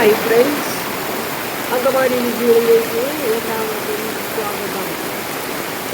Hi friends Angamaly വിജയിലേക്ക് എല്ലാവർക്കും സ്വാഗതം.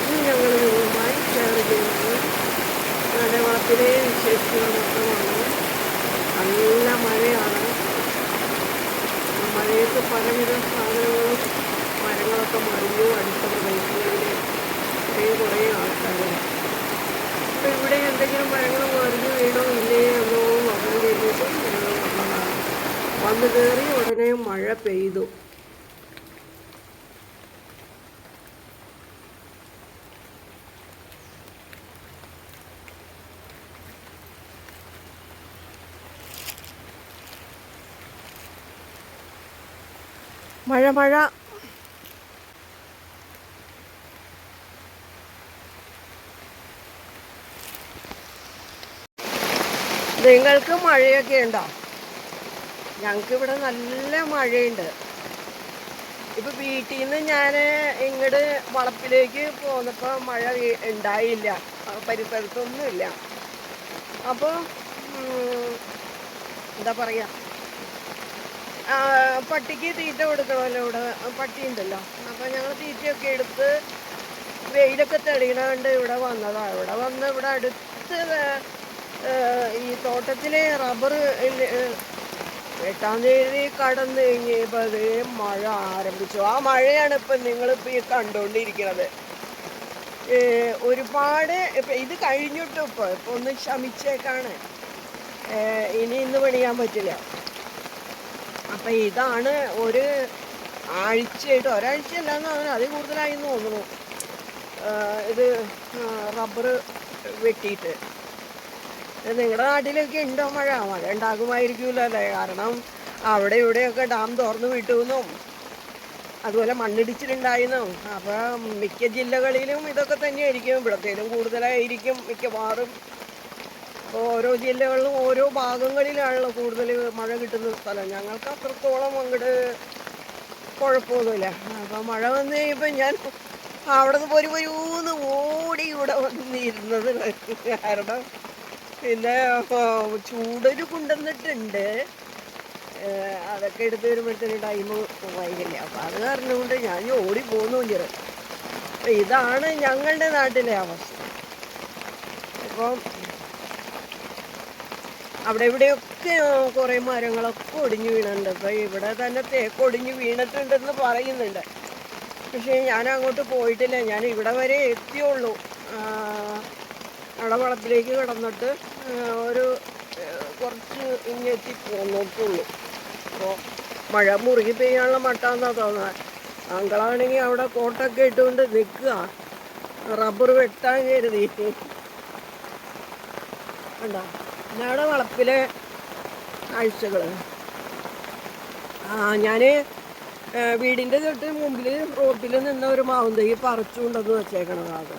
ഇന്ന് ഞങ്ങൾ നിങ്ങളുമായി ഷെയർ ചെയ്യുന്നത് മലയാളത്തിലെ വിശേഷങ്ങൾ മാത്രമാണ്. നല്ല മഴയാണ്. മഴയത്ത് പലവിധ സാധനങ്ങളും മരങ്ങളൊക്കെ മറിഞ്ഞു അടുത്ത പ്രദേശങ്ങളിൽ കുറേ കുറേ ആൾക്കാർ അപ്പോൾ ഇവിടെ എന്തെങ്കിലും മരങ്ങൾ മറിഞ്ഞു വീണോ ഇല്ലേ എന്നോ നോക്കാൻ വേണ്ടിയിട്ട് ഞങ്ങൾ വന്നതാണ് വന്ന് കയറി ഉടനെ മഴ പെയ്തു. മഴ മഴ. നിങ്ങൾക്ക് മഴയൊക്കെ ഉണ്ടോ? ഞങ്ങൾക്ക് ഇവിടെ നല്ല മഴയുണ്ട്. ഇപ്പൊ വീട്ടിൽ നിന്ന് ഞാൻ ഇങ്ങോട്ട് വളപ്പിലേക്ക് പോന്നപ്പോൾ മഴ ഉണ്ടായില്ല പരിസരത്തൊന്നുമില്ല അപ്പോൾ എന്താ പറയാ? പട്ടിക്ക് തീറ്റ കൊടുക്കണമല്ലോ ഇവിടെ. പട്ടി ഉണ്ടല്ലോ. അപ്പോൾ ഞങ്ങൾ തീറ്റയൊക്കെ എടുത്ത് വെയിലൊക്കെ തെളിയണണ്ട് ഇവിടെ വന്നതാണ് ഇവിടെ വന്ന് ഇവിടെ അടുത്ത് ഈ തോട്ടത്തിലെ റബ്ബർ എട്ടാം തീയതി കടന്നു കഴിഞ്ഞപ്പോൾ മഴ ആരംഭിച്ചു. ആ മഴയാണ് ഇപ്പം നിങ്ങളിപ്പോൾ ഈ കണ്ടുകൊണ്ടിരിക്കുന്നത് ഒരുപാട് ഇപ്പം ഇത് കഴിഞ്ഞിട്ടും ഇപ്പോൾ ഇപ്പൊ ഒന്ന് ശമിച്ചേക്കാണ്. ഇനി ഇന്ന് പണിയാൻ പറ്റില്ല. അപ്പം ഇതാണ് ഒരു ആഴ്ചയായിട്ട് ഒരാഴ്ച അല്ലാന്ന് പറഞ്ഞാൽ അതിൽ കൂടുതലായി തോന്നുന്നു. ഇത് റബ്ബർ വെട്ടിയിട്ട്. നിങ്ങളുടെ നാട്ടിലൊക്കെ ഉണ്ടോ മഴ? മഴ ഉണ്ടാകുമായിരിക്കുമല്ലോ അല്ലേ കാരണം അവിടെ ഇവിടെയൊക്കെ ഡാം തുറന്നു വിട്ടുവെന്നും അതുപോലെ മണ്ണിടിച്ചിലുണ്ടായിരുന്നു അപ്പം മിക്ക ജില്ലകളിലും ഇതൊക്കെ തന്നെയായിരിക്കും. ഇവിടത്തേലും കൂടുതലായിരിക്കും മിക്കവാറും. ഓരോ ജില്ലകളിലും ഓരോ ഭാഗങ്ങളിലാണല്ലോ കൂടുതൽ മഴ കിട്ടുന്ന സ്ഥലം. ഞങ്ങൾക്ക് അത്രത്തോളം അങ്ങോട്ട് കുഴപ്പമൊന്നുമില്ല. അപ്പം മഴ വന്നു കഴിയുമ്പോൾ ഞാൻ അവിടെ നിന്ന് പൊരു ഓടി ഇവിടെ വന്നിരുന്നത്. കാരണം പിന്നെ ചൂടൊരു കൊണ്ടുവന്നിട്ടുണ്ട് അതൊക്കെ എടുത്ത് വരുമ്പോഴത്തേന് ടൈം വൈകില്ല. അപ്പം അത് അറിഞ്ഞുകൊണ്ട് ഞാൻ ഓടി പോന്നു ചെറു അപ്പം ഇതാണ് ഞങ്ങളുടെ നാട്ടിലെ അവസ്ഥ. ഇപ്പം അവിടെ ഇവിടെയൊക്കെ കുറേ മരങ്ങളൊക്കെ ഒടിഞ്ഞു വീണുണ്ട്. അപ്പം ഇവിടെ തന്നെ തേക്ക് ഒടിഞ്ഞു വീണിട്ടുണ്ടെന്ന് പറയുന്നുണ്ട്. പക്ഷേ ഞാൻ അങ്ങോട്ട് പോയിട്ടില്ല. ഞാൻ ഇവിടെ വരെ എത്തിയുള്ളൂ. അവിടെ വളപ്പിലേക്ക് കിടന്നിട്ട് ഒരു കുറച്ച് ഇങ്ങെത്തി പോന്നിട്ടുള്ളൂ അപ്പോൾ മഴ മുറുകി പെയ്യാനുള്ള മട്ടാന്നാ തോന്നുന്നത് അങ്കളാണെങ്കിൽ അവിടെ കോട്ടൊക്കെ ഇട്ടുകൊണ്ട് നിൽക്കുക റബ്ബർ വെട്ടാൻ കരുതി. കണ്ടോ? ഞങ്ങളുടെ വളപ്പിലെ കാഴ്ചകൾ ആ ഞാൻ വീടിന്റെ തൊട്ട് മുമ്പിൽ റോട്ടിൽ നിന്ന ഒരു മാവും പറിച്ചുകൊണ്ടെന്ന് വെച്ചേക്കണത്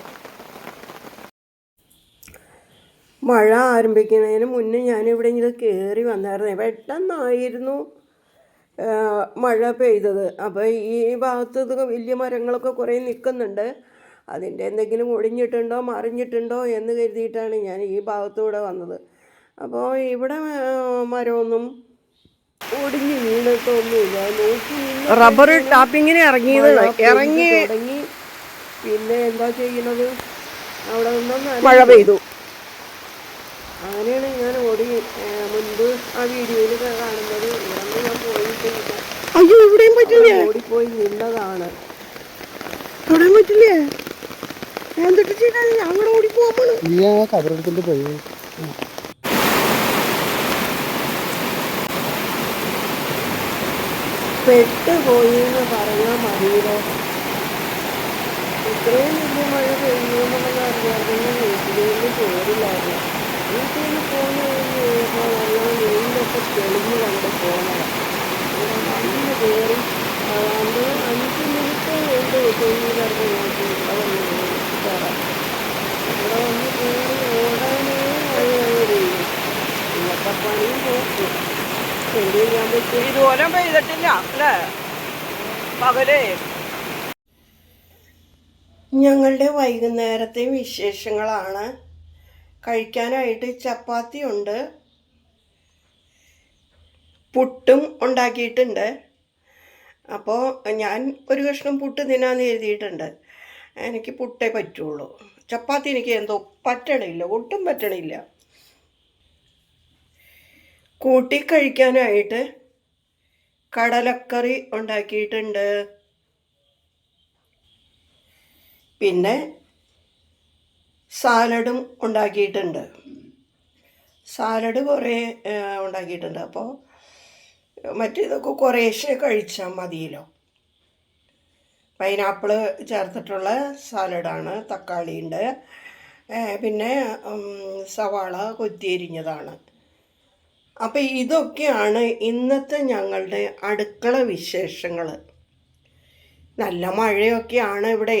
മഴ ആരംഭിക്കുന്നതിന് മുന്നേ ഞാനിവിടെ ഇങ്ങനെ കയറി വന്നായിരുന്നേ. പെട്ടെന്നായിരുന്നു മഴ പെയ്തത്. അപ്പോൾ ഈ ഭാഗത്ത് വലിയ മരങ്ങളൊക്കെ കുറേ നിൽക്കുന്നുണ്ട് അതിന്റെ എന്തെങ്കിലും ഒടിഞ്ഞിട്ടുണ്ടോ മറിഞ്ഞിട്ടുണ്ടോ എന്ന് കരുതിയിട്ടാണ് ഞാൻ ഈ ഭാഗത്തൂടെ വന്നത്. അപ്പോൾ ഇവിടെ മരമൊന്നും ഒടിഞ്ഞ് വീണിട്ടൊന്നുമില്ല. നോക്കി റബ്ബർ ടാപ്പിങ്ങിനെ ഇറങ്ങിയത്. ഇറങ്ങി തുടങ്ങി. പിന്നെ എന്താ ചെയ്യുന്നത്? അവിടെ നിന്നും മഴ പെയ്തു. അങ്ങനെയാണ് ഞാൻ ഓടി മുൻപ് ആ വീഡിയോയിൽ കാണുന്നത്. ഇവിടെ ഞാൻ പോയിട്ടില്ല. അയ്യോ ഇവിടെയും പറ്റില്ലേ? ഓടിപ്പോയി നിന്നതാണ്. തൊടാൻ പറ്റില്ലേ? എന്തിട്ട് ചെയ്താൽ ഞങ്ങൾ ഓടി നീ ആ കബറെടുത്തിട്ട് പോയി. പെട്ടുപോയി എന്ന് പറഞ്ഞാൽ മതിയിലോ ഇത്രയും വലിയ മഴ പെയ്യുമെന്നുള്ള അറിയാതെ വീട്ടിലേക്ക് പോരില്ലായിരുന്നു വീട്ടിൽ നിന്ന് പോന്നു കഴിഞ്ഞ് കഴിഞ്ഞപ്പോൾ നല്ല വെയിലൊക്കെ തെളിഞ്ഞ് കണ്ട് പോകുന്നത് വന്ന് കയറി അത് അഞ്ച് മിനിറ്റ് കൊണ്ട് തൊഴിലിറങ്ങി നോക്കി ഇവിടെ വന്ന് കയറാം ഇവിടെ വന്ന് കയറി ഓടാനേ പെയ്യും ഇന്നത്തെ പണിയും പോക്കും എന്ത് ചെയ്യാൻ പറ്റും? ഇതുപോലെ പെയ്തിട്ടില്ല അല്ലേ? പകലേ. ഞങ്ങളുടെ വൈകുന്നേരത്തെ വിശേഷങ്ങളാണ്. കഴിക്കാനായിട്ട് ചപ്പാത്തി ഉണ്ട്. പുട്ടും ഉണ്ടാക്കിയിട്ടുണ്ട്. അപ്പോൾ ഞാൻ ഒരു കഷ്ണം പുട്ട് തിന്നാന്ന് എഴുതിയിട്ടുണ്ട്. എനിക്ക് പുട്ടേ പറ്റുള്ളൂ. ചപ്പാത്തി എനിക്ക് എന്തോ പറ്റണില്ല ഒട്ടും പറ്റണില്ല. കൂട്ടി കഴിക്കാനായിട്ട് കടലക്കറി ഉണ്ടാക്കിയിട്ടുണ്ട്. പിന്നെ സാലഡും ഉണ്ടാക്കിയിട്ടുണ്ട്. സാലഡ് കുറേ ഉണ്ടാക്കിയിട്ടുണ്ട്. അപ്പോൾ മറ്റേതൊക്കെ കുറേശ്ശെ കഴിച്ചാൽ മതിയല്ലോ. പൈനാപ്പിൾ ചേർത്തിട്ടുള്ള സാലഡാണ് തക്കാളി ഉണ്ട് പിന്നെ സവാള കൊത്തിയരിഞ്ഞതാണ്. അപ്പം ഇതൊക്കെയാണ് ഇന്നത്തെ ഞങ്ങളുടെ അടുക്കള വിശേഷങ്ങൾ നല്ല മഴയൊക്കെയാണ് ഇവിടെ.